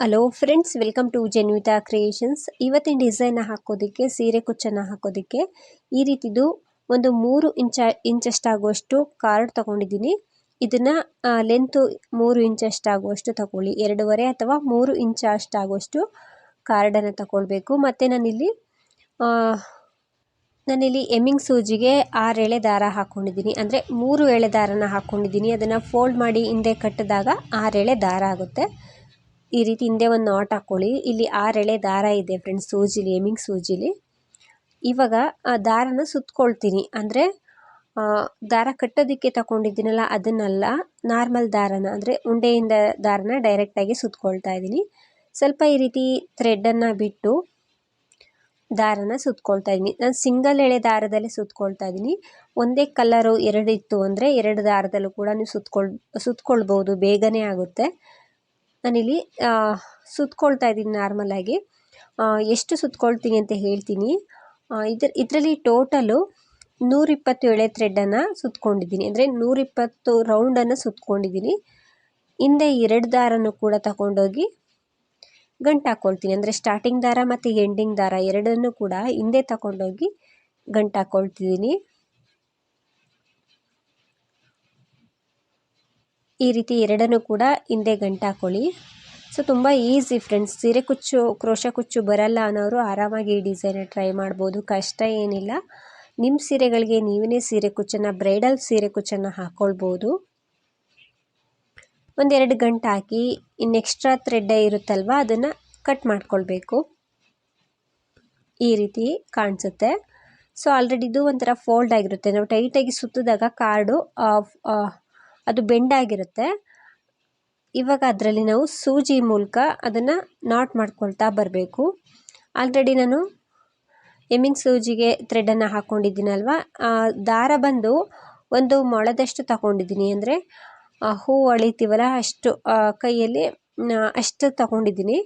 Hello friends welcome to Jenvitha creations ಇವತ್ತಿನ design ಹಾಕೋದಕ್ಕೆ, ಸೀರೆ ಕುಚ್ಚನ್ನು ಹಾಕೋದಕ್ಕೆ ಈ ರೀತಿದು ಒಂದು ಮೂರು ಇಂಚ, ಇಂಚಷ್ಟಾಗುವಷ್ಟು ಕಾರ್ಡ್ ತಗೊಂಡಿದ್ದೀನಿ. ಇದನ್ನು ಲೆಂತು ಮೂರು ಇಂಚಷ್ಟಾಗುವಷ್ಟು ತಗೊಳ್ಳಿ. ಎರಡೂವರೆ ಅಥವಾ ಮೂರು ಇಂಚ ಅಷ್ಟಾಗುವಷ್ಟು ಕಾರ್ಡನ್ನು ತಗೊಳ್ಬೇಕು. ಮತ್ತು ನಾನಿಲ್ಲಿ ನಾನಿಲ್ಲಿ ಎಮ್ಮಿಂಗ್ ಸೂಜಿಗೆ ಆರು ಎಳೆ ದಾರ ಹಾಕ್ಕೊಂಡಿದ್ದೀನಿ ಅಂದರೆ ಮೂರು ಎಳೆ ದಾರನ ಹಾಕ್ಕೊಂಡಿದ್ದೀನಿ ಅದನ್ನು ಫೋಲ್ಡ್ ಮಾಡಿ ಹಿಂದೆ ಕಟ್ಟಿದಾಗ ಆರು ಎಳೆ ದಾರ ಆಗುತ್ತೆ. ಈ ರೀತಿ ಹಿಂದೆ ಒಂದು ನಾಟ್ ಹಾಕ್ಕೊಳ್ಳಿ ಇಲ್ಲಿ ಆರು ಎಳೆ ದಾರ ಇದೆ ಫ್ರೆಂಡ್ಸ್ ಸೂಜಿಲಿ ಎಮಿಂಗ್ ಸೂಜಿಲಿ. ಇವಾಗ, ಆ ದಾರನ ಸುತ್ಕೊಳ್ತೀನಿ. ಅಂದರೆ ದಾರ ಕಟ್ಟೋದಕ್ಕೆ ತಗೊಂಡಿದ್ದೀನಲ್ಲ ಅದನ್ನೆಲ್ಲ ನಾರ್ಮಲ್ ದಾರನ, ಅಂದರೆ ಉಂಡೆಯಿಂದ ದಾರನ ಡೈರೆಕ್ಟಾಗಿ ಸುತ್ಕೊಳ್ತಾ ಇದ್ದೀನಿ. ಸ್ವಲ್ಪ ಈ ರೀತಿ ಥ್ರೆಡ್ಡನ್ನು ಬಿಟ್ಟು ದಾರನ ಸುತ್ಕೊಳ್ತಾ ಇದ್ದೀನಿ. ನಾನು ಸಿಂಗಲ್ ಎಳೆ ದಾರದಲ್ಲಿ ಸುತ್ಕೊಳ್ತಾ ಇದ್ದೀನಿ. ಒಂದೇ ಕಲರು ಎರಡು ಇತ್ತು ಅಂದರೆ ಎರಡು ದಾರದಲ್ಲೂ ಕೂಡ ನೀವು ಸುತ್ಕೊಳ್, ಸುತ್ಕೊಳ್ಬೋದು, ಬೇಗನೆ ಆಗುತ್ತೆ. ನಾನಿಲ್ಲಿ ಸುತ್ಕೊಳ್ತಾ ಇದ್ದೀನಿ ನಾರ್ಮಲಾಗಿ ಎಷ್ಟು ಸುತ್ಕೊಳ್ತೀನಿ ಅಂತ ಹೇಳ್ತೀನಿ. ಇದರ, ಇದರಲ್ಲಿ ಟೋಟಲು ನೂರಿಪ್ಪತ್ತು ಎಳೆ ಥ್ರೆಡ್ಡನ್ನು ಸುತ್ಕೊಂಡಿದ್ದೀನಿ. ಅಂದರೆ ನೂರಿಪ್ಪತ್ತು ರೌಂಡನ್ನು ಸುತ್ಕೊಂಡಿದ್ದೀನಿ. ಹಿಂದೆ ಎರಡು ದಾರನೂ ಕೂಡ ತಗೊಂಡೋಗಿ ಗಂಟು ಹಾಕ್ಕೊಳ್ತೀನಿ ಅಂದರೆ ಸ್ಟಾರ್ಟಿಂಗ್ ದಾರ ಮತ್ತು ಎಂಡಿಂಗ್ ದಾರ ಎರಡನ್ನು ಕೂಡ ಹಿಂದೆ ತಗೊಂಡೋಗಿ ಗಂಟು ಹಾಕ್ಕೊಳ್ತಿದ್ದೀನಿ ಈ ರೀತಿ ಎರಡನ್ನು ಕೂಡ ಹಿಂದೆ ಗಂಟು ಹಾಕ್ಕೊಳ್ಳಿ ಸೊ ತುಂಬ ಈಸಿ ಫ್ರೆಂಡ್ಸ್ ಸೀರೆ ಕುಚ್ಚು, ಕ್ರೋಶ ಕುಚ್ಚು ಬರಲ್ಲ ಅನ್ನೋರು ಆರಾಮಾಗಿ ಈ ಡಿಸೈನ ಟ್ರೈ ಮಾಡ್ಬೋದು. ಕಷ್ಟ ಏನಿಲ್ಲ. ನಿಮ್ಮ ಸೀರೆಗಳಿಗೆ ನೀವೇ ಸೀರೆ ಕುಚ್ಚನ್ನು ಬ್ರೈಡಲ್ ಸೀರೆ ಕುಚ್ಚನ್ನು ಹಾಕ್ಕೊಳ್ಬೋದು ಒಂದೆರಡು ಗಂಟು ಹಾಕಿ ಇನ್ನು ಎಕ್ಸ್ಟ್ರಾ ಥ್ರೆಡ್ ಇರುತ್ತಲ್ವ, ಅದನ್ನು ಕಟ್ ಮಾಡ್ಕೊಳ್ಬೇಕು. ಈ ರೀತಿ ಕಾಣಿಸುತ್ತೆ. ಸೊ ಆಲ್ರೆಡಿ ಇದು ಒಂಥರ ಫೋಲ್ಡ್ ಆಗಿರುತ್ತೆ. ನಾವು ಟೈಟಾಗಿ ಸುತ್ತಿದಾಗ ಕಾರ್ಡು ಅದು ಬೆಂಡಾಗಿರುತ್ತೆ ಇವಾಗ ಅದರಲ್ಲಿ ನಾವು ಸೂಜಿ ಮೂಲಕ ಅದನ್ನು ನಾಟ್ ಮಾಡ್ಕೊಳ್ತಾ ಬರಬೇಕು. ಆಲ್ರೆಡಿ ನಾನು ಎಮ್ಮಿಂಗ್ ಸೂಜಿಗೆ ಥ್ರೆಡನ್ನು ಹಾಕ್ಕೊಂಡಿದ್ದೀನಲ್ವ ದಾರ ಬಂದು ಒಂದು ಮೊಳದಷ್ಟು ತಗೊಂಡಿದ್ದೀನಿ. ಅಂದರೆ ಹೂ ಅಳಿತೀವಲ್ಲ ಅಷ್ಟು ಕೈಯಲ್ಲಿ ಅಷ್ಟು ತಗೊಂಡಿದ್ದೀನಿ.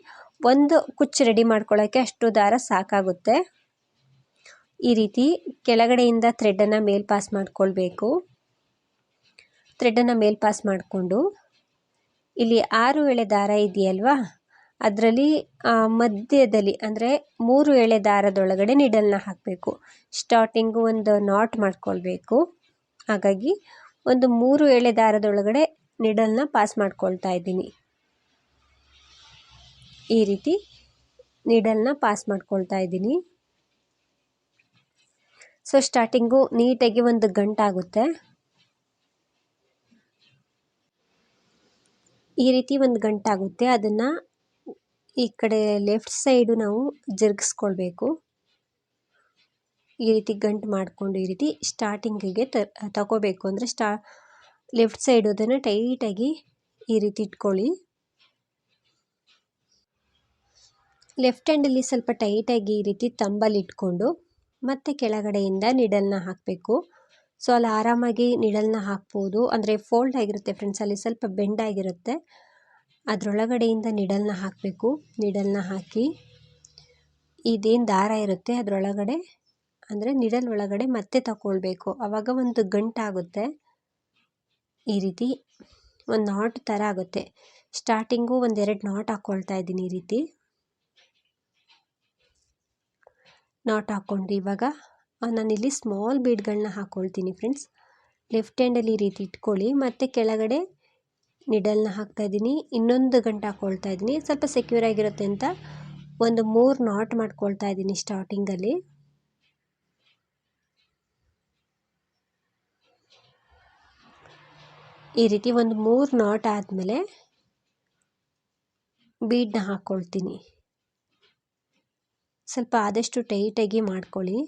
ಒಂದು ಕುಚ್ಚು ರೆಡಿ ಮಾಡ್ಕೊಳ್ಳೋಕ್ಕೆ ಅಷ್ಟು ದಾರ ಸಾಕಾಗುತ್ತೆ. ಈ ರೀತಿ ಕೆಳಗಡೆಯಿಂದ ಥ್ರೆಡನ್ನು ಮೇಲ್ ಪಾಸ್ ಮಾಡ್ಕೊಳ್ಬೇಕು. ಥ್ರೆಡನ್ನು ಮೇಲ್ ಪಾಸ್ ಮಾಡಿಕೊಂಡು, ಇಲ್ಲಿ ಆರು ಎಳೆ ದಾರ ಇದೆಯಲ್ವಾ? ಅದರಲ್ಲಿ ಮಧ್ಯದಲ್ಲಿ, ಅಂದರೆ ಮೂರು ಎಳೆ ದಾರದೊಳಗಡೆ ನಿಡಲ್ನ ಹಾಕಬೇಕು. ಸ್ಟಾರ್ಟಿಂಗು ಒಂದು ನಾಟ್ ಮಾಡ್ಕೊಳ್ಬೇಕು. ಹಾಗಾಗಿ, ಒಂದು ಮೂರು ಎಳೆ ದಾರದೊಳಗಡೆ ನಿಡಲ್ನ ಪಾಸ್ ಮಾಡ್ಕೊಳ್ತಾ ಇದ್ದೀನಿ. ಈ ರೀತಿ ನಿಡಲ್ನ ಪಾಸ್ ಮಾಡ್ಕೊಳ್ತಾ ಇದ್ದೀನಿ. ಸೊ ಸ್ಟಾರ್ಟಿಂಗು ನೀಟಾಗಿ ಒಂದು ಗಂಟಾಗುತ್ತೆ. ಈ ರೀತಿ ಒಂದು ಗಂಟಾಗುತ್ತೆ ಅದನ್ನು ಈ ಕಡೆ ಲೆಫ್ಟ್ ಸೈಡು ನಾವು ಜರುಗಿಸ್ಕೊಳ್ಬೇಕು. ಈ ರೀತಿ ಗಂಟು ಮಾಡಿಕೊಂಡು ಈ ರೀತಿ ಸ್ಟಾರ್ಟಿಂಗಿಗೆ ತಗೋಬೇಕು ಅಂದರೆ ಸ್ಟಾ, ಲೆಫ್ಟ್ ಸೈಡು ಅದನ್ನು ಟೈಟಾಗಿ ಈ ರೀತಿ ಇಟ್ಕೊಳ್ಳಿ. ಲೆಫ್ಟ್ ಹ್ಯಾಂಡಲ್ಲಿ ಸ್ವಲ್ಪ ಟೈಟಾಗಿ ಈ ರೀತಿ ತಂಬಲ್ಲಿ ಇಟ್ಕೊಂಡು ಮತ್ತೆ ಕೆಳಗಡೆಯಿಂದ ನಿಡಲ್ನ ಹಾಕಬೇಕು. ಸೊ ಅಲ್ಲಿ ಆರಾಮಾಗಿ ನಿಳಲನ್ನ ಹಾಕ್ಬೋದು. ಅಂದರೆ ಫೋಲ್ಡ್ ಆಗಿರುತ್ತೆ ಫ್ರೆಂಡ್ಸ್ ಅಲ್ಲಿ ಸ್ವಲ್ಪ ಬೆಂಡ್ ಆಗಿರುತ್ತೆ. ಅದರೊಳಗಡೆಯಿಂದ ನಿಡಲ್ನ ಹಾಕಬೇಕು. ನಿಡಲ್ನ ಹಾಕಿ ಇದೇನು ದಾರ ಇರುತ್ತೆ ಅದರೊಳಗಡೆ? ಅಂದರೆ ನಿಡಲ್ ಒಳಗಡೆ ಮತ್ತೆ ತಗೊಳ್ಬೇಕು ಆವಾಗ ಒಂದು ಗಂಟಾಗುತ್ತೆ ಈ ರೀತಿ ಒಂದು ನಾಟ್ ಥರ ಆಗುತ್ತೆ. ಸ್ಟಾರ್ಟಿಂಗು ಒಂದೆರಡು ನಾಟ್ ಹಾಕ್ಕೊಳ್ತಾ ಇದ್ದೀನಿ ಈ ರೀತಿ. ನಾಟ್ ಹಾಕ್ಕೊಂಡು ಇವಾಗ ನಾನಿಲ್ಲಿ ಸ್ಮಾಲ್ ಬೀಡ್ಗಳನ್ನ ಹಾಕ್ಕೊಳ್ತೀನಿ ಫ್ರೆಂಡ್ಸ್ ಲೆಫ್ಟ್ ಹ್ಯಾಂಡಲ್ಲಿ ಈ ರೀತಿ ಇಟ್ಕೊಳ್ಳಿ, ಮತ್ತು ಕೆಳಗಡೆ ನಿಡಲ್ನ ಹಾಕ್ತಾಯಿದ್ದೀನಿ ಇನ್ನೊಂದು ಗಂಟೆ ಹಾಕ್ಕೊಳ್ತಾ ಇದ್ದೀನಿ. ಸ್ವಲ್ಪ ಸೆಕ್ಯೂರ್ ಆಗಿರುತ್ತೆ ಅಂತ ಒಂದು ಮೂರು ನಾಟ್ ಮಾಡ್ಕೊಳ್ತಾ ಇದ್ದೀನಿ ಸ್ಟಾರ್ಟಿಂಗಲ್ಲಿ ಈ ರೀತಿ ಒಂದು ಮೂರು ನಾಟ್ ಆದಮೇಲೆ ಬೀಡನ್ನ ಹಾಕ್ಕೊಳ್ತೀನಿ ಸ್ವಲ್ಪ ಆದಷ್ಟು ಟೈಟಾಗಿ ಮಾಡ್ಕೊಳ್ಳಿ.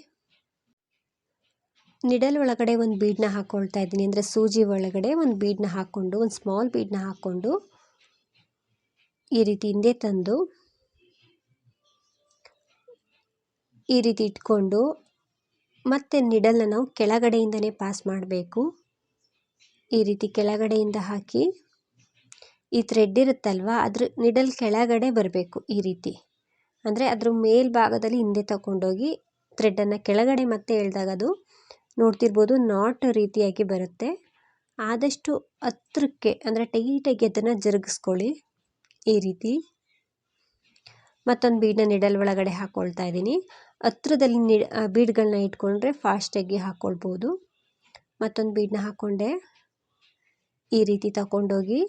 ನಿಡಲ್ ಒಳಗಡೆ ಒಂದು ಬೀಡನ್ನ ಹಾಕ್ಕೊಳ್ತಾ ಇದ್ದೀನಿ. ಅಂದರೆ ಸೂಜಿ ಒಳಗಡೆ ಒಂದು ಬೀಡನ್ನ ಹಾಕ್ಕೊಂಡು ಒಂದು ಸ್ಮಾಲ್ ಬೀಡನ್ನ ಹಾಕ್ಕೊಂಡು ಈ ರೀತಿ ಹಿಂದೆ ತಂದು, ಈ ರೀತಿ ಇಟ್ಕೊಂಡು ಮತ್ತೆ ನಿಡಲ್ನ ನಾವು ಕೆಳಗಡೆಯಿಂದನೇ ಪಾಸ್ ಮಾಡಬೇಕು. ಈ ರೀತಿ ಕೆಳಗಡೆಯಿಂದ ಹಾಕಿ, ಈ ಥ್ರೆಡ್ ಇರುತ್ತಲ್ವ, ಅದ್ರ ನಿಡಲ್ ಕೆಳಗಡೆ ಬರಬೇಕು ಈ ರೀತಿ. ಅಂದರೆ ಅದ್ರ ಮೇಲ್ಭಾಗದಲ್ಲಿ ಹಿಂದೆ ತಗೊಂಡೋಗಿ ಥ್ರೆಡ್ಡನ್ನು ಕೆಳಗಡೆ ಮತ್ತೆ ಎಳ್ದಾಗ ಅದು ನೋಡ್ತಿರ್ಬೋದು ನಾಟ್ ರೀತಿಯಾಗಿ ಬರುತ್ತೆ. ಆದಷ್ಟು ಹತ್ರಕ್ಕೆ, ಅಂದರೆ ಟೈಟಾಗಿ ಅದನ್ನು ಜರುಗಿಸ್ಕೊಳ್ಳಿ ಈ ರೀತಿ. ಮತ್ತೊಂದು ಬೀಡನ್ನ ನಿಡಲ್ ಒಳಗಡೆ ಹಾಕ್ಕೊಳ್ತಾ ಇದ್ದೀನಿ. ಹತ್ರದಲ್ಲಿ ನಿ ಬೀಡ್ಗಳನ್ನ ಇಟ್ಕೊಂಡ್ರೆ ಫಾಸ್ಟಾಗಿ ಹಾಕ್ಕೊಳ್ಬೋದು ಮತ್ತೊಂದು ಬೀಡನ್ನ ಹಾಕ್ಕೊಂಡೆ ಈ ರೀತಿ ತಗೊಂಡೋಗಿ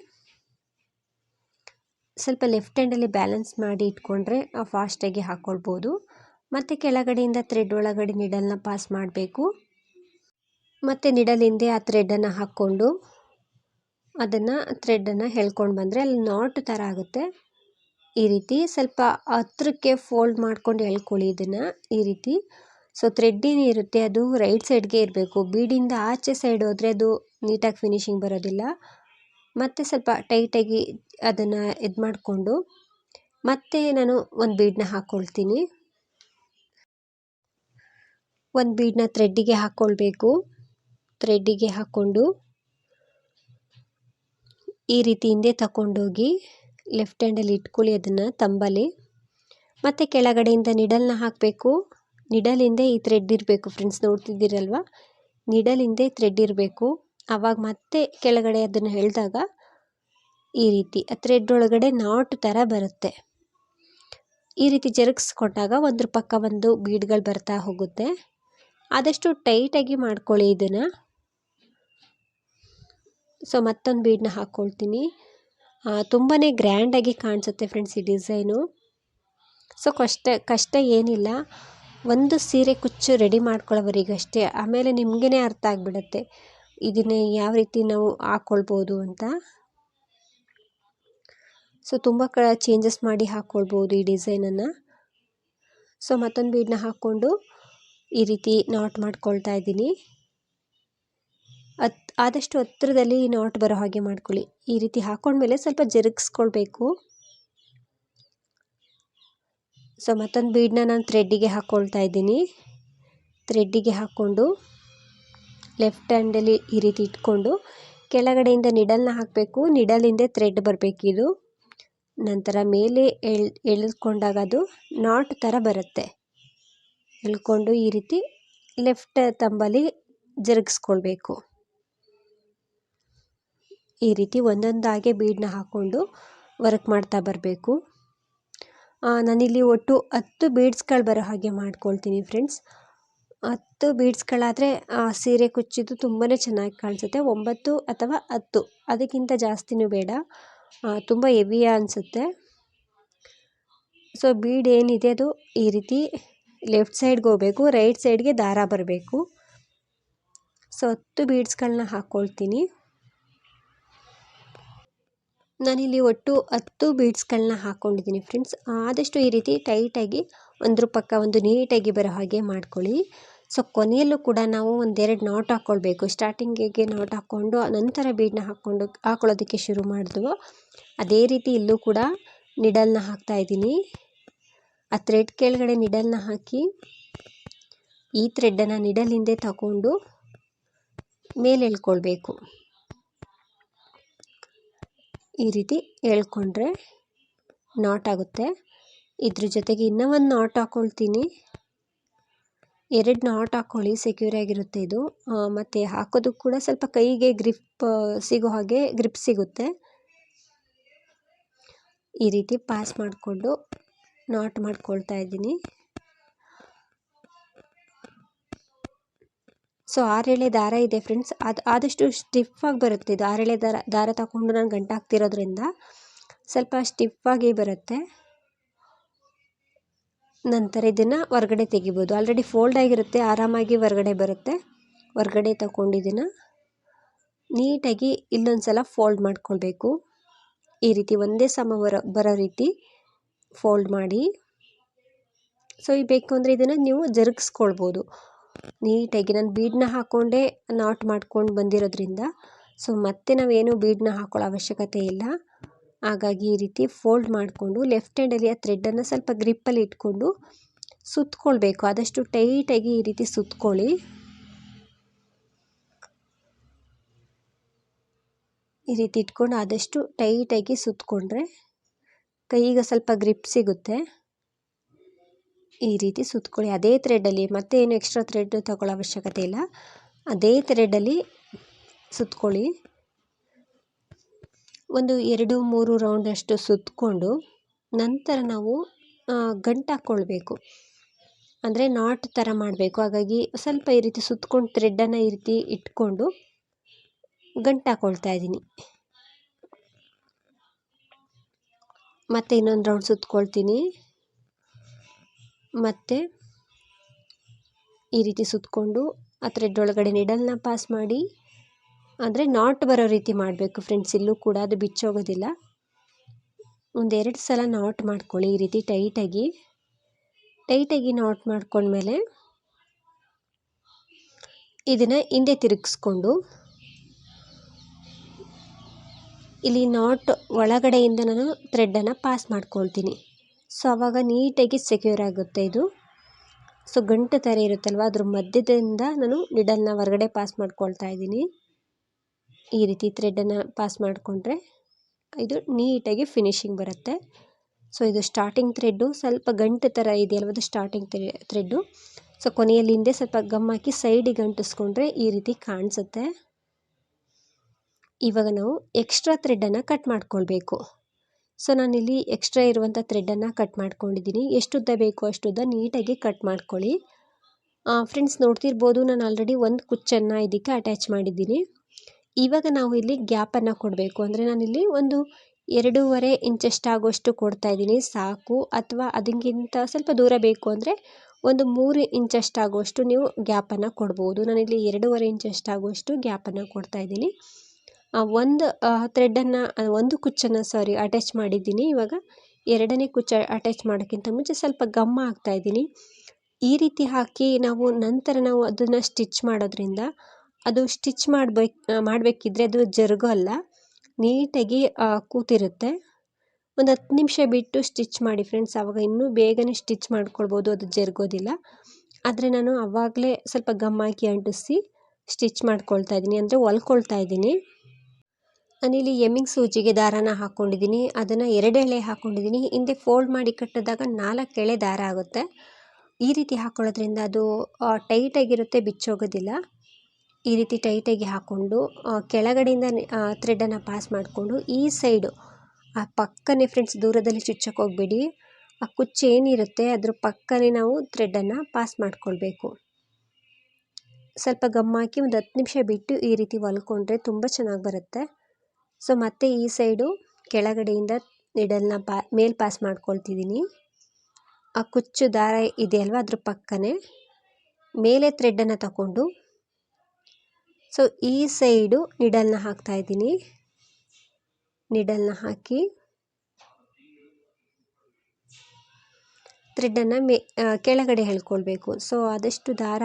ಸ್ವಲ್ಪ ಲೆಫ್ಟ್ ಹ್ಯಾಂಡಲ್ಲಿ ಬ್ಯಾಲೆನ್ಸ್ ಮಾಡಿ ಇಟ್ಕೊಂಡ್ರೆ ಫಾಸ್ಟಾಗಿ ಹಾಕ್ಕೊಳ್ಬೋದು ಮತ್ತು ಕೆಳಗಡೆಯಿಂದ ಥ್ರೆಡ್ ಒಳಗಡೆ ನಿಡಲ್ನ ಪಾಸ್ ಮಾಡಬೇಕು. ಮತ್ತು ನಿಡಲಿಂದೆ ಆ ಥ್ರೆಡ್ಡನ್ನು ಹಾಕ್ಕೊಂಡು ಅದನ್ನು ಥ್ರೆಡನ್ನು ಹೇಳ್ಕೊಂಡು ಬಂದರೆ ಅಲ್ಲಿ ನಾಟ್ ಥರ ಆಗುತ್ತೆ. ಈ ರೀತಿ ಸ್ವಲ್ಪ ಹತ್ರಕ್ಕೆ ಫೋಲ್ಡ್ ಮಾಡ್ಕೊಂಡು ಎಳ್ಕೊಳ್ಳಿ ಇದನ್ನು, ಈ ರೀತಿ. ಸೊ ಥ್ರೆಡ್ ಏನಿರುತ್ತೆ ಅದು ರೈಟ್ ಸೈಡ್ಗೆ ಇರಬೇಕು. ಬೀಡಿಂದ ಆಚೆ ಸೈಡ್ ಹೋದರೆ ಅದು ನೀಟಾಗಿ ಫಿನಿಶಿಂಗ್ ಬರೋದಿಲ್ಲ. ಮತ್ತು ಸ್ವಲ್ಪ ಟೈಟಾಗಿ ಅದನ್ನು ಇದು ಮಾಡಿಕೊಂಡು ಮತ್ತೆ ನಾನು ಒಂದು ಬೀಡನ್ನ ಹಾಕ್ಕೊಳ್ತೀನಿ ಒಂದು ಬೀಡನ್ನ ಥ್ರೆಡ್ಡಿಗೆ ಹಾಕ್ಕೊಳ್ಬೇಕು ಥ್ರೆಡ್ಡಿಗೆ ಹಾಕ್ಕೊಂಡು ಈ ರೀತಿ ಹಿಂದೆ ತಗೊಂಡೋಗಿ ಲೆಫ್ಟ್ ಹ್ಯಾಂಡಲ್ಲಿ ಇಟ್ಕೊಳ್ಳಿ ಅದನ್ನು ತಂಬಲ್ಲಿ. ಮತ್ತು ಕೆಳಗಡೆಯಿಂದ ನಿಡಲ್ನ ಹಾಕಬೇಕು. ನಿಡಲ್ ಹಿಂದೆ ಈ ಥ್ರೆಡ್ ಇರಬೇಕು ಫ್ರೆಂಡ್ಸ್ ನೋಡ್ತಿದ್ದೀರಲ್ವ? ನಿಡಲ್ ಹಿಂದೆ ಥ್ರೆಡ್ ಇರಬೇಕು. ಆವಾಗ ಮತ್ತೆ ಕೆಳಗಡೆ ಅದನ್ನು ಹೇಳಿದಾಗ ಈ ರೀತಿ, ಆ ಥ್ರೆಡ್ ಒಳಗಡೆ ನಾಟ್ ಥರ ಬರುತ್ತೆ. ಈ ರೀತಿ ಜರುಗಿಸ್ಕೊಟ್ಟಾಗ ಒಂದ್ರ ಪಕ್ಕ ಒಂದು ಬೀಡ್ಗಳು ಬರ್ತಾ ಹೋಗುತ್ತೆ. ಆದಷ್ಟು ಟೈಟಾಗಿ ಮಾಡ್ಕೊಳ್ಳಿ ಇದನ್ನು. ಸೊ ಮತ್ತೊಂದು ಬೀಡನ್ನ ಹಾಕ್ಕೊಳ್ತೀನಿ ತುಂಬಾ ಗ್ರ್ಯಾಂಡಾಗಿ ಕಾಣಿಸುತ್ತೆ ಫ್ರೆಂಡ್ಸ್ ಈ ಡಿಸೈನು ಸೊ ಕಷ್ಟ ಕಷ್ಟ ಏನಿಲ್ಲ. ಒಂದು ಸೀರೆ ಕುಚ್ಚು ರೆಡಿ ಮಾಡ್ಕೊಳ್ಳೋವರಿಗಷ್ಟೇ ಆಮೇಲೆ ನಿಮಗೇ ಅರ್ಥ ಆಗಿಬಿಡುತ್ತೆ. ಇದನ್ನೇ ಯಾವ ರೀತಿ ನಾವು ಹಾಕ್ಕೊಳ್ಬೋದು ಅಂತ. ಸೊ ತುಂಬ ಕ ಚೇಂಜಸ್ ಮಾಡಿ ಹಾಕ್ಕೊಳ್ಬೋದು ಈ ಡಿಸೈನನ್ನು ಸೊ ಮತ್ತೊಂದು ಬೀಡನ್ನ ಹಾಕ್ಕೊಂಡು ಈ ರೀತಿ ನಾಟ್ ಮಾಡ್ಕೊಳ್ತಾ ಇದ್ದೀನಿ. ಆದಷ್ಟು ಹತ್ರದಲ್ಲಿ ನಾಟ್ ಬರೋ ಹಾಗೆ ಮಾಡ್ಕೊಳ್ಳಿ. ಈ ರೀತಿ ಹಾಕೊಂಡ್ಮೇಲೆ ಸ್ವಲ್ಪ ಜರುಗಿಸ್ಕೊಳ್ಬೇಕು. ಸೊ, ಮತ್ತೊಂದು ಬೀಡನ್ನ ನಾನು ಥ್ರೆಡ್ಡಿಗೆ ಹಾಕ್ಕೊಳ್ತಾ ಇದ್ದೀನಿ. ಥ್ರೆಡ್ಡಿಗೆ ಹಾಕ್ಕೊಂಡು ಲೆಫ್ಟ್ ಹ್ಯಾಂಡಲ್ಲಿ ಈ ರೀತಿ ಇಟ್ಕೊಂಡು ಕೆಳಗಡೆಯಿಂದ ನಿಡಲ್ನ ಹಾಕಬೇಕು. ನಿಡಲಿಂದ ಥ್ರೆಡ್ ಬರಬೇಕಿದು ನಂತರ ಮೇಲೆ ಎಳ್ ಎಳೆದುಕೊಂಡಾಗ ಅದು ನಾಟ್ ಥರ ಬರುತ್ತೆ. ಎಳ್ಕೊಂಡು ಈ ರೀತಿ ಲೆಫ್ಟ್ ತಂಬಲ್ಲಿ ಜರುಗಿಸ್ಕೊಳ್ಬೇಕು. ಈ ರೀತಿ ಒಂದೊಂದಾಗೆ ಬೀಡನ್ನ ಹಾಕ್ಕೊಂಡು ವರ್ಕ್ ಮಾಡ್ತಾ ಬರಬೇಕು. ನಾನಿಲ್ಲಿ ಒಟ್ಟು ಹತ್ತು ಬೀಡ್ಸ್ಗಳು ಬರೋ ಹಾಗೆ ಮಾಡ್ಕೊಳ್ತೀನಿ ಫ್ರೆಂಡ್ಸ್ ಹತ್ತು ಬೀಡ್ಸ್ಗಳಾದರೆ ಸೀರೆ ಕುಚ್ಚಿದ್ದು ತುಂಬಾ ಚೆನ್ನಾಗಿ ಕಾಣಿಸುತ್ತೆ. ಒಂಬತ್ತು ಅಥವಾ ಹತ್ತು. ಅದಕ್ಕಿಂತ ಜಾಸ್ತಿನೂ ಬೇಡ. ತುಂಬ ಹೆವಿಯ ಅನಿಸುತ್ತೆ. ಸೊ ಬೀಡ್ ಏನಿದೆ ಅದು ಈ ರೀತಿ ಲೆಫ್ಟ್ ಸೈಡ್ಗೆ ಹೋಗಬೇಕು ರೈಟ್ ಸೈಡ್ಗೆ ದಾರ ಬರಬೇಕು. ಸೊ ಹತ್ತು ಬೀಡ್ಸ್ಗಳನ್ನ ಹಾಕ್ಕೊಳ್ತೀನಿ ನಾನಿಲ್ಲಿ ಒಟ್ಟು ಹತ್ತು ಬೀಡ್ಸ್ಗಳನ್ನ ಹಾಕ್ಕೊಂಡಿದ್ದೀನಿ ಫ್ರೆಂಡ್ಸ್. ಆದಷ್ಟು ಈ ರೀತಿ ಟೈಟಾಗಿ ಒಂದ್ರ ಪಕ್ಕ ಒಂದು ನೀಟಾಗಿ ಬರೋ ಹಾಗೆ ಮಾಡ್ಕೊಳ್ಳಿ. ಸೊ, ಕೊನೆಯಲ್ಲೂ ಕೂಡ ನಾವು ಒಂದೆರಡು ನಾಟ್ ಹಾಕ್ಕೊಳ್ಬೇಕು ಸ್ಟಾರ್ಟಿಂಗಿಗೆ ನಾಟ್ ಹಾಕ್ಕೊಂಡು, ನಂತರ ಬೀಡನ್ನ ಹಾಕ್ಕೊಂಡು, ಹಾಕೊಳ್ಳೋದಕ್ಕೆ ಶುರು ಮಾಡಿದ್ವು ಅದೇ ರೀತಿ ಇಲ್ಲೂ ಕೂಡ ನಿಡಲ್ನ ಹಾಕ್ತಾ ಇದ್ದೀನಿ. ಆ ಥ್ರೆಡ್ ಕೆಳಗಡೆ ನಿಡಲ್ನ ಹಾಕಿ, ಈ ಥ್ರೆಡ್ಡನ್ನು ನಿಡಲಿಂದೆ ತಗೊಂಡು ಮೇಲೆ ಎಳ್ಕೊಳ್ಬೇಕು ಈ ರೀತಿ ಎಳ್ಕೊಂಡ್ರೆ ನಾಟ್ ಆಗುತ್ತೆ. ಇದ್ರ ಜೊತೆಗೆ ಇನ್ನೂ ಒಂದು ನಾಟ್ ಹಾಕ್ಕೊಳ್ತೀನಿ ಎರಡು ನಾಟ್ ಹಾಕ್ಕೊಳ್ಳಿ ಸೆಕ್ಯೂರ್ ಆಗಿರುತ್ತೆ ಇದು. ಮತ್ತು ಹಾಕೋದಕ್ಕೆ ಕೂಡ ಸ್ವಲ್ಪ ಕೈಗೆ ಗ್ರಿಪ್ ಸಿಗೋ ಹಾಗೆ ಗ್ರಿಪ್ ಸಿಗುತ್ತೆ. ಈ ರೀತಿ ಪಾಸ್ ಮಾಡಿಕೊಂಡು ನಾಟ್ ಮಾಡ್ಕೊಳ್ತಾ ಇದ್ದೀನಿ. ಸೊ ಆರೆಳೆ ದಾರ ಇದೆ ಫ್ರೆಂಡ್ಸ್. ಅದು ಆದಷ್ಟು ಸ್ಟಿಫಾಗಿ ಬರುತ್ತೆ ಇದು. ಆರೆಳೆ ದಾರ ದಾರ ತಗೊಂಡು ನಾನು ಗಂಟು ಹಾಕ್ತಿರೋದ್ರಿಂದ ಸ್ವಲ್ಪ ಸ್ಟಿಫಾಗಿ ಬರುತ್ತೆ. ನಂತರ ಇದನ್ನು ಹೊರ್ಗಡೆ ತೆಗಿಬೋದು. ಆಲ್ರೆಡಿ ಫೋಲ್ಡ್ ಆಗಿರುತ್ತೆ, ಆರಾಮಾಗಿ ಹೊರ್ಗಡೆ ಬರುತ್ತೆ. ಹೊರಗಡೆ ತಗೊಂಡು ನೀಟಾಗಿ ಇಲ್ಲೊಂದು ಸಲ ಫೋಲ್ಡ್ ಮಾಡ್ಕೊಳ್ಬೇಕು. ಈ ರೀತಿ ಒಂದೇ ಸಮ ಬರೋ ಬರೋ ರೀತಿ ಫೋಲ್ಡ್ ಮಾಡಿ. ಸೊ ಈ ಬೇಕು ಅಂದರೆ ಇದನ್ನು ನೀವು ಜರುಗಿಸ್ಕೊಳ್ಬೋದು. ನೀಟಾಗಿ ನಾನು ಬೀಡನ್ನ ಹಾಕ್ಕೊಂಡೇ ನಾಟ್ ಮಾಡ್ಕೊಂಡು ಬಂದಿರೋದ್ರಿಂದ, ಸೊ ಮತ್ತೆ ನಾವೇನು ಬೀಡನ್ನ ಹಾಕ್ಕೊಳ್ಳೋ ಅವಶ್ಯಕತೆ ಇಲ್ಲ. ಹಾಗಾಗಿ ಈ ರೀತಿ ಫೋಲ್ಡ್ ಮಾಡಿಕೊಂಡು ಲೆಫ್ಟ್ ಹ್ಯಾಂಡಲ್ಲಿ ಆ ಥ್ರೆಡ್ಡನ್ನು ಸ್ವಲ್ಪ ಗ್ರಿಪ್ಪಲ್ಲಿ ಇಟ್ಕೊಂಡು ಸುತ್ತಕೊಳ್ಬೇಕು ಆದಷ್ಟು ಟೈಟಾಗಿ ಈ ರೀತಿ ಸುತ್ತಕೊಳ್ಳಿ ಈ ರೀತಿ ಇಟ್ಕೊಂಡು ಆದಷ್ಟು ಟೈಟಾಗಿ ಸುತ್ತಕೊಂಡ್ರೆ ಕೈಗೆ ಸ್ವಲ್ಪ ಗ್ರಿಪ್ ಸಿಗುತ್ತೆ. ಈ ರೀತಿ ಸುತ್ತಕೊಳ್ಳಿ. ಅದೇ ಥ್ರೆಡಲ್ಲಿ ಮತ್ತೆ ಏನು ಎಕ್ಸ್ಟ್ರಾ ಥ್ರೆಡ್ ತಗೊಳ್ಳೋ ಅವಶ್ಯಕತೆ ಇಲ್ಲ. ಅದೇ ಥ್ರೆಡಲ್ಲಿ ಸುತ್ತಕೊಳ್ಳಿ. ಒಂದು ಎರಡು ಮೂರು ರೌಂಡಷ್ಟು ಸುತ್ತಕೊಂಡು ನಂತರ ನಾವು ಗಂಟು ಹಾಕ್ಕೊಳ್ಬೇಕು. ಅಂದರೆ ನಾಟ್ ಥರ ಮಾಡಬೇಕು. ಹಾಗಾಗಿ ಸ್ವಲ್ಪ ಈ ರೀತಿ ಸುತ್ಕೊಂಡು ಥ್ರೆಡ್ಡನ್ನು ಈ ರೀತಿ ಇಟ್ಕೊಂಡು ಗಂಟು ಹಾಕ್ಕೊಳ್ತಾ ಇದ್ದೀನಿ. ಮತ್ತೆ ಇನ್ನೊಂದು ರೌಂಡ್ ಸುತ್ಕೊಳ್ತೀನಿ ಮತ್ತು ಈ ರೀತಿ ಸುತ್ತಕೊಂಡು ಆ ಥ್ರೆಡ್ ಒಳಗಡೆ ನಿಡಲ್ನ ಪಾಸ್ ಮಾಡಿ ಅಂದರೆ ನಾಟ್ ಬರೋ ರೀತಿ ಮಾಡಬೇಕು ಫ್ರೆಂಡ್ಸ್ ಇಲ್ಲೂ ಕೂಡ ಅದು ಬಿಚ್ಚೋಗೋದಿಲ್ಲ. ಒಂದೆರಡು ಸಲ ನಾಟ್ ಮಾಡ್ಕೊಳ್ಳಿ ಈ ರೀತಿ ಟೈಟಾಗಿ ಟೈಟಾಗಿ ನಾಟ್ ಮಾಡ್ಕೊಂಡ್ಮೇಲೆ ಇದನ್ನು ಹಿಂದೆ ತಿರುಗಿಸ್ಕೊಂಡು, ಇಲ್ಲಿ ನಾಟ್ ಒಳಗಡೆಯಿಂದ ನಾನು ಥ್ರೆಡ್ಡನ್ನು ಪಾಸ್ ಮಾಡ್ಕೊಳ್ತೀನಿ. ಸೊ ಆವಾಗ ನೀಟಾಗಿ ಸೆಕ್ಯೂರ್ ಆಗುತ್ತೆ ಇದು. ಸೊ ಗಂಟು ಥರ ಇರುತ್ತಲ್ವ? ಅದ್ರ ಮಧ್ಯದಿಂದ ನಾನು ನಿಡಲ್ನ ಹೊರಗಡೆ ಪಾಸ್ ಮಾಡ್ಕೊಳ್ತಾ ಇದ್ದೀನಿ. ಈ ರೀತಿ ಥ್ರೆಡನ್ನು ಪಾಸ್ ಮಾಡಿಕೊಂಡ್ರೆ ಇದು ನೀಟಾಗಿ ಫಿನಿಶಿಂಗ್ ಬರುತ್ತೆ. ಸೊ ಇದು ಸ್ಟಾರ್ಟಿಂಗ್ ಥ್ರೆಡ್ಡು ಸ್ವಲ್ಪ ಗಂಟು ಥರ ಇದೆಯಲ್ವ ಅದು ಸ್ಟಾರ್ಟಿಂಗ್ ಥ್ರೆಡ್ಡು ಸೊ ಕೊನೆಯಲ್ಲಿ ಹಿಂದೆ ಸ್ವಲ್ಪ ಗಮ್ ಹಾಕಿ ಸೈಡಿಗೆ ಅಂಟಿಸ್ಕೊಂಡ್ರೆ ಈ ರೀತಿ ಕಾಣಿಸುತ್ತೆ. ಇವಾಗ ನಾವು ಎಕ್ಸ್ಟ್ರಾ ಥ್ರೆಡ್ಡನ್ನು ಕಟ್ ಮಾಡ್ಕೊಳ್ಬೇಕು. ಸೊ ನಾನಿಲ್ಲಿ ಎಕ್ಸ್ಟ್ರಾ ಇರುವಂಥ ಥ್ರೆಡ್ಡನ್ನು ಕಟ್ ಮಾಡ್ಕೊಂಡಿದ್ದೀನಿ. ಎಷ್ಟುದ್ದ ಬೇಕು ಅಷ್ಟುದ್ದ ನೀಟಾಗಿ ಕಟ್ ಮಾಡ್ಕೊಳ್ಳಿ. ಫ್ರೆಂಡ್ಸ್ ನೋಡ್ತಿರ್ಬೋದು, ನಾನು ಆಲ್ರೆಡಿ ಒಂದು ಕುಚ್ಚನ್ನು ಇದಕ್ಕೆ ಅಟ್ಯಾಚ್ ಮಾಡಿದ್ದೀನಿ. ಇವಾಗ ನಾವು ಇಲ್ಲಿ ಗ್ಯಾಪನ್ನು ಕೊಡಬೇಕು. ಅಂದರೆ ನಾನಿಲ್ಲಿ ಒಂದು ಎರಡೂವರೆ ಇಂಚಷ್ಟಾಗುವಷ್ಟು ಕೊಡ್ತಾ ಇದ್ದೀನಿ. ಸಾಕು. ಅಥವಾ ಅದಕ್ಕಿಂತ ಸ್ವಲ್ಪ ದೂರ ಬೇಕು ಅಂದರೆ ಒಂದು ಮೂರು ಇಂಚಷ್ಟಾಗುವಷ್ಟು ನೀವು ಗ್ಯಾಪನ್ನು ಕೊಡ್ಬೋದು. ನಾನಿಲ್ಲಿ ಎರಡೂವರೆ ಇಂಚಷ್ಟಾಗುವಷ್ಟು ಗ್ಯಾಪನ್ನು ಕೊಡ್ತಾ ಇದ್ದೀನಿ. ಒಂದು ಥ್ರೆಡ್ಡನ್ನು ಒಂದು ಕುಚ್ಚನ್ನು ಸಾರಿ ಅಟ್ಯಾಚ್ ಮಾಡಿದ್ದೀನಿ. ಇವಾಗ ಎರಡನೇ ಕುಚ್ಚು ಅಟ್ಯಾಚ್ ಮಾಡೋಕ್ಕಿಂತ ಮುಂಚೆ ಸ್ವಲ್ಪ ಗಮ್ಮ ಹಾಕ್ತಾ ಇದ್ದೀನಿ. ಈ ರೀತಿ ಹಾಕಿ ನಾವು ನಂತರ ನಾವು ಅದನ್ನು ಸ್ಟಿಚ್ ಮಾಡೋದ್ರಿಂದ ಅದು ಸ್ಟಿಚ್ ಮಾಡ್ಬೇಕು ಮಾಡಬೇಕಿದ್ರೆ ಅದು ಜರುಗಲ್ಲ ನೀಟಾಗಿ ಕೂತಿರುತ್ತೆ. ಒಂದು ಹತ್ತು ನಿಮಿಷ ಬಿಟ್ಟು ಸ್ಟಿಚ್ ಮಾಡಿ ಫ್ರೆಂಡ್ಸ್ ಆವಾಗ ಇನ್ನೂ ಬೇಗನೆ ಸ್ಟಿಚ್ ಮಾಡ್ಕೊಳ್ಬೋದು. ಅದು ಜರುಗೋದಿಲ್ಲ. ಆದರೆ ನಾನು ಆವಾಗಲೇ ಸ್ವಲ್ಪ ಗಮ್ ಹಾಕಿ ಅಂಟಿಸಿ ಸ್ಟಿಚ್ ಮಾಡ್ಕೊಳ್ತಾ ಇದ್ದೀನಿ. ಅಂದರೆ ಹೊಲ್ಕೊಳ್ತಾ ಇದ್ದೀನಿ. ನಾನಿಲ್ಲಿ ಎಮ್ಮಿಂಗ್ ಸೂಜಿಗೆ ದಾರಾನ ಹಾಕ್ಕೊಂಡಿದ್ದೀನಿ ಅದನ್ನು ಎರಡು ಎಳೆ ಹಾಕ್ಕೊಂಡಿದ್ದೀನಿ ಹಿಂದೆ ಫೋಲ್ಡ್ ಮಾಡಿ ಕಟ್ಟಿದಾಗ ನಾಲ್ಕು ಎಳೆ ದಾರ ಆಗುತ್ತೆ. ಈ ರೀತಿ ಹಾಕ್ಕೊಳ್ಳೋದ್ರಿಂದ ಅದು ಟೈಟಾಗಿರುತ್ತೆ ಬಿಚ್ಚೋಗೋದಿಲ್ಲ. ಈ ರೀತಿ ಟೈಟಾಗಿ ಹಾಕ್ಕೊಂಡು ಕೆಳಗಡೆಯಿಂದ ಥ್ರೆಡನ್ನು ಪಾಸ್ ಮಾಡಿಕೊಂಡು, ಈ ಸೈಡು ಆ, ಪಕ್ಕನೇ ಫ್ರೆಂಡ್ಸ್ ದೂರದಲ್ಲಿ ಚುಚ್ಚಕ್ಕೆ ಹೋಗಬೇಡಿ. ಆ ಕುಚ್ಚು ಏನಿರುತ್ತೆ, ಅದ್ರ ಪಕ್ಕನೇ ನಾವು ಥ್ರೆಡನ್ನು ಪಾಸ್ ಮಾಡಿಕೊಳ್ಬೇಕು. ಸ್ವಲ್ಪ ಗಮ್ ಹಾಕಿ ಒಂದು ಹತ್ತು ನಿಮಿಷ ಬಿಟ್ಟು ಈ ರೀತಿ ಹೊಲ್ಕೊಂಡ್ರೆ ತುಂಬ ಚೆನ್ನಾಗಿ ಬರುತ್ತೆ. ಸೊ ಮತ್ತೆ ಈ ಸೈಡು ಕೆಳಗಡೆಯಿಂದ ನಿಡಲ್ನ ಪಾ ಮೇಲ್ ಪಾಸ್ ಮಾಡ್ಕೊಳ್ತಿದ್ದೀನಿ ಆ ಕುಚ್ಚು ದಾರ ಇದೆಯಲ್ವ ಅದ್ರ ಪಕ್ಕನೇ. ಮೇಲೆ ಥ್ರೆಡ್ಡನ್ನು ತಗೊಂಡು. ಸೊ ಈ ಸೈಡು ನಿಡಲ್ನ ಹಾಕ್ತಾ ಇದ್ದೀನಿ. ನಿಡಲ್ನ ಹಾಕಿ. ಥ್ರೆಡ್ಡನ್ನು ಮೇ ಕೆಳಗಡೆ ಹೇಳ್ಕೊಳ್ಬೇಕು ಸೊ ಆದಷ್ಟು ದಾರ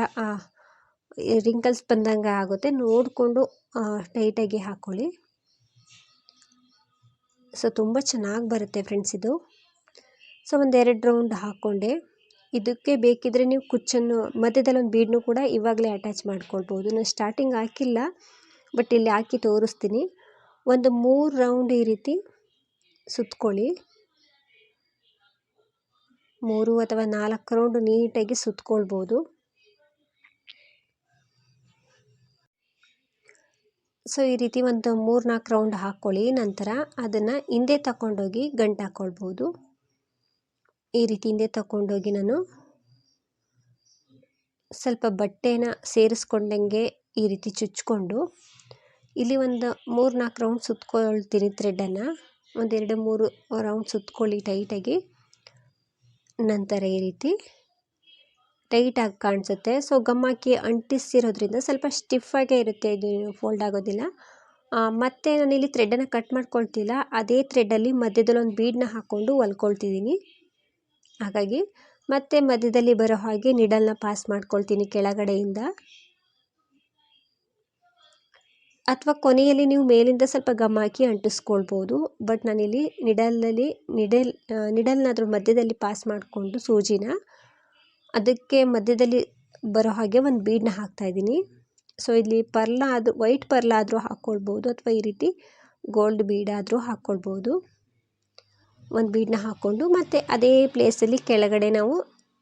ರಿಂಕಲ್ಸ್ ಬಂದಂಗೆ ಆಗುತ್ತೆ. ನೋಡಿಕೊಂಡು ಟೈಟಾಗಿ ಹಾಕ್ಕೊಳ್ಳಿ ಸೊ ತುಂಬ ಚೆನ್ನಾಗಿ ಬರುತ್ತೆ ಫ್ರೆಂಡ್ಸ್ ಇದು. ಸೊ ಒಂದೆರಡು ರೌಂಡ್ ಹಾಕ್ಕೊಂಡೆ ಇದಕ್ಕೆ ಬೇಕಿದ್ದರೆ ನೀವು ಕುಚ್ಚನ್ನು, ಮಧ್ಯದಲ್ಲಿ ಒಂದು ಬೀಡನ್ನು ಕೂಡ ಇವಾಗಲೇ ಅಟ್ಯಾಚ್ ಮಾಡ್ಕೊಳ್ಬೋದು. ನಾನು ಸ್ಟಾರ್ಟಿಂಗ್ ಹಾಕಿಲ್ಲ ಬಟ್ ಇಲ್ಲಿ ಹಾಕಿ ತೋರಿಸ್ತೀನಿ. ಒಂದು ಮೂರು ರೌಂಡ್ ಈ ರೀತಿ ಸುತ್ಕೊಳ್ಳಿ. ಮೂರು ಅಥವಾ ನಾಲ್ಕು ರೌಂಡ್ ನೀಟಾಗಿ ಸುತ್ಕೊಳ್ಬೋದು. ಸೊ, ಈ ರೀತಿ ಒಂದು ಮೂರು ನಾಲ್ಕು ರೌಂಡ್ ಹಾಕ್ಕೊಳ್ಳಿ ನಂತರ ಅದನ್ನು ಹಿಂದೆ ತಗೊಂಡೋಗಿ ಗಂಟು ಹಾಕ್ಕೊಳ್ಬೋದು ಈ ರೀತಿ ಹಿಂದೆ ತಗೊಂಡೋಗಿ ನಾನು ಸ್ವಲ್ಪ ಬಟ್ಟೆನ ಸೇರಿಸ್ಕೊಂಡಂಗೆ ಈ ರೀತಿ ಚುಚ್ಕೊಂಡು ಇಲ್ಲಿ ಒಂದು ಮೂರು ನಾಲ್ಕು ರೌಂಡ್ ಸುತ್ಕೊಳ್ತೀನಿ ಥ್ರೆಡ್ಡನ್ನು. ಒಂದೆರಡು ಮೂರು ರೌಂಡ್ ಸುತ್ಕೊಳ್ಳಿ ಟೈಟಾಗಿ. ನಂತರ ಈ ರೀತಿ ಟೈಟಾಗಿ ಕಾಣಿಸುತ್ತೆ. ಸೊ, ಗಮ್ಮಾಕಿ ಅಂಟಿಸಿರೋದ್ರಿಂದ ಸ್ವಲ್ಪ ಸ್ಟಿಫಾಗೇ ಇರುತ್ತೆ. ಇದು ಫೋಲ್ಡ್ ಆಗೋದಿಲ್ಲ. ಮತ್ತು ನಾನಿಲ್ಲಿ ಥ್ರೆಡ್ಡನ್ನು ಕಟ್ ಮಾಡ್ಕೊಳ್ತಿಲ್ಲ. ಅದೇ ಥ್ರೆಡ್ಡಲ್ಲಿ ಮಧ್ಯದಲ್ಲಿ ಒಂದು ಬೀಡನ್ನ ಹಾಕ್ಕೊಂಡು ಹೊಲ್ಕೊಳ್ತಿದ್ದೀನಿ. ಹಾಗಾಗಿ ಮತ್ತೆ ಮಧ್ಯದಲ್ಲಿ ಬರೋ ಹಾಗೆ ನಿಡಲ್ನ ಪಾಸ್ ಮಾಡ್ಕೊಳ್ತೀನಿ ಕೆಳಗಡೆಯಿಂದ. ಅಥವಾ ಕೊನೆಯಲ್ಲಿ ನೀವು ಮೇಲಿಂದ ಸ್ವಲ್ಪ ಗಮ್ ಹಾಕಿ ಅಂಟಿಸ್ಕೊಳ್ಬೋದು. ಬಟ್ ನಾನಿಲ್ಲಿ ನಿಡಲಲ್ಲಿ ನಿಡಲ್ ನಿಡಲ್ನ ಅದ್ರ ಮಧ್ಯದಲ್ಲಿ ಪಾಸ್ ಮಾಡಿಕೊಂಡು ಸೂಜಿನ ಅದಕ್ಕೆ ಮಧ್ಯದಲ್ಲಿ ಬರೋ ಹಾಗೆ ಒಂದು ಬೀಡನ್ನ ಹಾಕ್ತಾಯಿದ್ದೀನಿ ಸೊ ಇಲ್ಲಿ ಪರ್ಲ ಅದು ವೈಟ್ ಪರ್ಲ ಆದರೂ ಹಾಕ್ಕೊಳ್ಬೋದು ಅಥವಾ ಈ ರೀತಿ ಗೋಲ್ಡ್ ಬೀಡಾದರೂ ಹಾಕ್ಕೊಳ್ಬೋದು ಒಂದು ಬೀಡನ್ನ ಹಾಕ್ಕೊಂಡು ಮತ್ತು ಅದೇ ಪ್ಲೇಸಲ್ಲಿ ಕೆಳಗಡೆ ನಾವು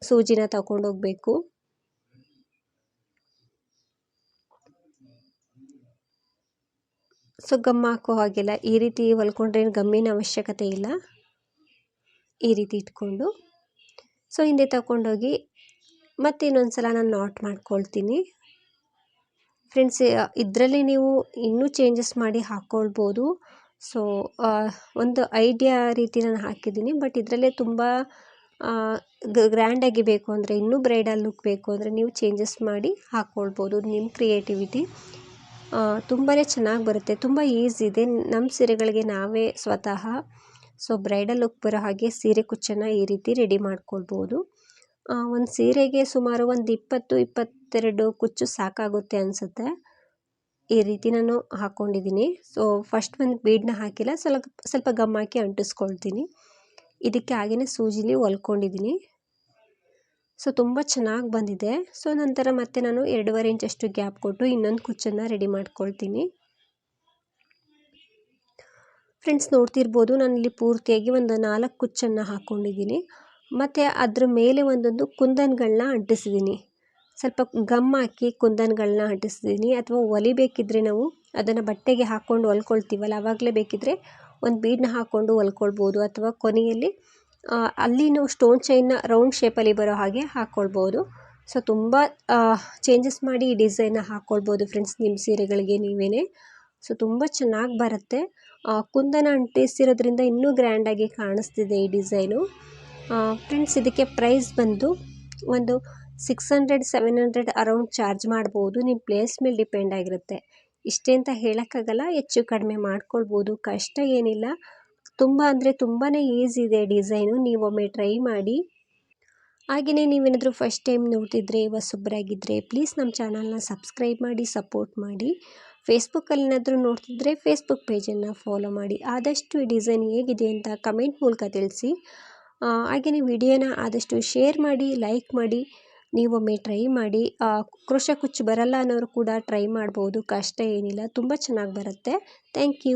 ಸೂಜಿನ ತಗೊಂಡೋಗ್ಬೇಕು ಸೊ ಗಮ್ ಹಾಕೋ ಹಾಗೆಲ್ಲ ಈ ರೀತಿ ಹೊಲ್ಕೊಂಡ್ರೆ ಗಮ್ಮಿನ ಅವಶ್ಯಕತೆ ಇಲ್ಲ. ಈ ರೀತಿ ಇಟ್ಕೊಂಡು. ಸೊ ಹಿಂದೆ ತಗೊಂಡೋಗಿ ಮತ್ತೆ ಇನ್ನೊಂದು ಸಲ ನಾನು ನಾಟ್ ಮಾಡ್ಕೊಳ್ತೀನಿ. ಫ್ರೆಂಡ್ಸ್ ಇದರಲ್ಲಿ ನೀವು ಇನ್ನೂ ಚೇಂಜಸ್ ಮಾಡಿ ಹಾಕ್ಕೊಳ್ಬೋದು ಸೊ ಒಂದು ಐಡಿಯಾ ರೀತಿ ನಾನು ಹಾಕಿದ್ದೀನಿ. ಬಟ್ ಇದರಲ್ಲೇ ತುಂಬ ಗ್ರ್ಯಾಂಡಾಗಿ ಬೇಕು ಅಂದರೆ, ಇನ್ನೂ ಬ್ರೈಡಲ್ ಲುಕ್ ಬೇಕು ಅಂದರೆ ನೀವು ಚೇಂಜಸ್ ಮಾಡಿ ಹಾಕ್ಕೊಳ್ಬೋದು ನಿಮ್ಮ ಕ್ರಿಯೇಟಿವಿಟಿ ತುಂಬಾ ಚೆನ್ನಾಗಿ ಬರುತ್ತೆ. ತುಂಬ ಈಸಿ ಇದೆ. ನಮ್ಮ ಸೀರೆಗಳಿಗೆ ನಾವೇ ಸ್ವತಃ ಸೊ ಬ್ರೈಡಲ್ ಲುಕ್ ಬರೋ ಹಾಗೆ ಸೀರೆ ಕುಚ್ಚನ್ನು ಈ ರೀತಿ ರೆಡಿ ಮಾಡ್ಕೊಳ್ಬೋದು. ಒಂದು ಸೀರೆಗೆ ಸುಮಾರು ಒಂದು ಇಪ್ಪತ್ತು, ಇಪ್ಪತ್ತೆರಡು ಕುಚ್ಚು ಸಾಕಾಗುತ್ತೆ ಅನಿಸುತ್ತೆ. ಈ ರೀತಿ ನಾನು ಹಾಕ್ಕೊಂಡಿದ್ದೀನಿ ಸೊ ಫಸ್ಟ್ ಒಂದು ಬೀಡನ್ನ ಹಾಕಿಲ್ಲ, ಸ್ವಲ್ಪ ಸ್ವಲ್ಪ ಗಮ್ ಹಾಕಿ ಅಂಟಿಸ್ಕೊಳ್ತೀನಿ. ಇದಕ್ಕೆ ಹಾಗೆಯೇ ಸೂಜಿಲಿ ಹೊಲ್ಕೊಂಡಿದ್ದೀನಿ. ಸೊ ತುಂಬ ಚೆನ್ನಾಗಿ ಬಂದಿದೆ. ಸೊ ನಂತರ ಮತ್ತೆ ನಾನು ಎರಡೂವರೆ ಇಂಚಷ್ಟು ಗ್ಯಾಪ್ ಕೊಟ್ಟು ಇನ್ನೊಂದು ಕುಚ್ಚನ್ನು ರೆಡಿ ಮಾಡ್ಕೊಳ್ತೀನಿ. ಫ್ರೆಂಡ್ಸ್ ನೋಡ್ತಿರ್ಬೋದು ನಾನು ಇಲ್ಲಿ ಪೂರ್ತಿಯಾಗಿ ಒಂದು ನಾಲ್ಕು ಕುಚ್ಚನ್ನು ಹಾಕ್ಕೊಂಡಿದ್ದೀನಿ ಮತ್ತು ಅದ್ರ ಮೇಲೆ ಒಂದೊಂದು ಕುಂದನ್ಗಳನ್ನ ಅಂಟಿಸಿದ್ದೀನಿ ಸ್ವಲ್ಪ ಗಮ್ ಹಾಕಿ ಕುಂದನ್ಗಳನ್ನ ಅಂಟಿಸಿದ್ದೀನಿ ಅಥವಾ ಹೊಲಿಬೇಕಿದ್ರೆ ನಾವು ಅದನ್ನು ಬಟ್ಟೆಗೆ ಹಾಕ್ಕೊಂಡು ಹೊಲ್ಕೊಳ್ತೀವಲ್ಲ ಆವಾಗಲೇ ಬೇಕಿದ್ದರೆ ಒಂದು ಬೀಡನ್ನ ಹಾಕ್ಕೊಂಡು ಹೊಲ್ಕೊಳ್ಬೋದು. ಅಥವಾ ಕೊನೆಯಲ್ಲಿ ಅಲ್ಲಿ ನಾವು ಸ್ಟೋನ್ ಚೈನ್ನ ರೌಂಡ್ ಶೇಪಲ್ಲಿ ಬರೋ ಹಾಗೆ ಹಾಕ್ಕೊಳ್ಬೋದು ಸೊ ತುಂಬ ಚೇಂಜಸ್ ಮಾಡಿ ಈ ಡಿಸೈನ್ನ ಹಾಕ್ಕೊಳ್ಬೋದು ಫ್ರೆಂಡ್ಸ್ ನಿಮ್ಮ ಸೀರೆಗಳಿಗೆ ನೀವೇ ಸೊ ತುಂಬ ಚೆನ್ನಾಗಿ ಬರುತ್ತೆ. ಕುಂದನ ಅಂಟಿಸಿರೋದ್ರಿಂದ ಇನ್ನೂ ಗ್ರ್ಯಾಂಡಾಗಿ ಕಾಣಿಸ್ತಿದೆ ಈ ಡಿಸೈನು ಫ್ರೆಂಡ್ಸ್ ಇದಕ್ಕೆ ಪ್ರೈಸ್ ಬಂದು ಒಂದು six hundred seven hundred around charge ಮಾಡ್ಬೋದು. ನಿಮ್ಮ ಪ್ಲೇಸ್ ಮೇಲೆ ಡಿಪೆಂಡ್ ಆಗಿರುತ್ತೆ. ಇಷ್ಟೇ ಅಂತ ಹೇಳೋಕ್ಕಾಗಲ್ಲ, ಹೆಚ್ಚು ಕಡಿಮೆ ಮಾಡ್ಕೊಳ್ಬೋದು. ಕಷ್ಟ ಏನಿಲ್ಲ. ತುಂಬ ಅಂದರೆ ತುಂಬಾ ಈಸಿ ಇದೆ ಡಿಸೈನು ನೀವೊಮ್ಮೆ ಟ್ರೈ ಮಾಡಿ. ಹಾಗೆಯೇ ನೀವೇನಾದರೂ ಫಸ್ಟ್ ಟೈಮ್ ನೋಡ್ತಿದ್ರೆ ಹೊಸೊಬ್ಬರಾಗಿದ್ದರೆ ಪ್ಲೀಸ್ ನಮ್ಮ ಚಾನಲ್ನ ಸಬ್ಸ್ಕ್ರೈಬ್ ಮಾಡಿ ಸಪೋರ್ಟ್ ಮಾಡಿ. ಫೇಸ್ಬುಕ್ಕಲ್ಲಿ ಏನಾದರೂ ನೋಡ್ತಿದ್ರೆ ಫೇಸ್ಬುಕ್ ಪೇಜನ್ನು ಫಾಲೋ ಮಾಡಿ. ಆದಷ್ಟು ಈ ಡಿಸೈನ್ ಹೇಗಿದೆ ಅಂತ ಕಮೆಂಟ್ ಮೂಲಕ ತಿಳಿಸಿ. ಹಾಗೆಯೇ ವಿಡಿಯೋನ ಆದಷ್ಟು ಶೇರ್ ಮಾಡಿ, ಲೈಕ್ ಮಾಡಿ, ನೀವೊಮ್ಮೆ ಟ್ರೈ ಮಾಡಿ. ಕ್ರೋಶ ಕುಚ್ಚು ಬರಲ್ಲ ಅನ್ನೋರು ಕೂಡ ಟ್ರೈ ಮಾಡ್ಬೋದು. ಕಷ್ಟ ಏನಿಲ್ಲ. ತುಂಬ ಚೆನ್ನಾಗಿ ಬರುತ್ತೆ. Thank you.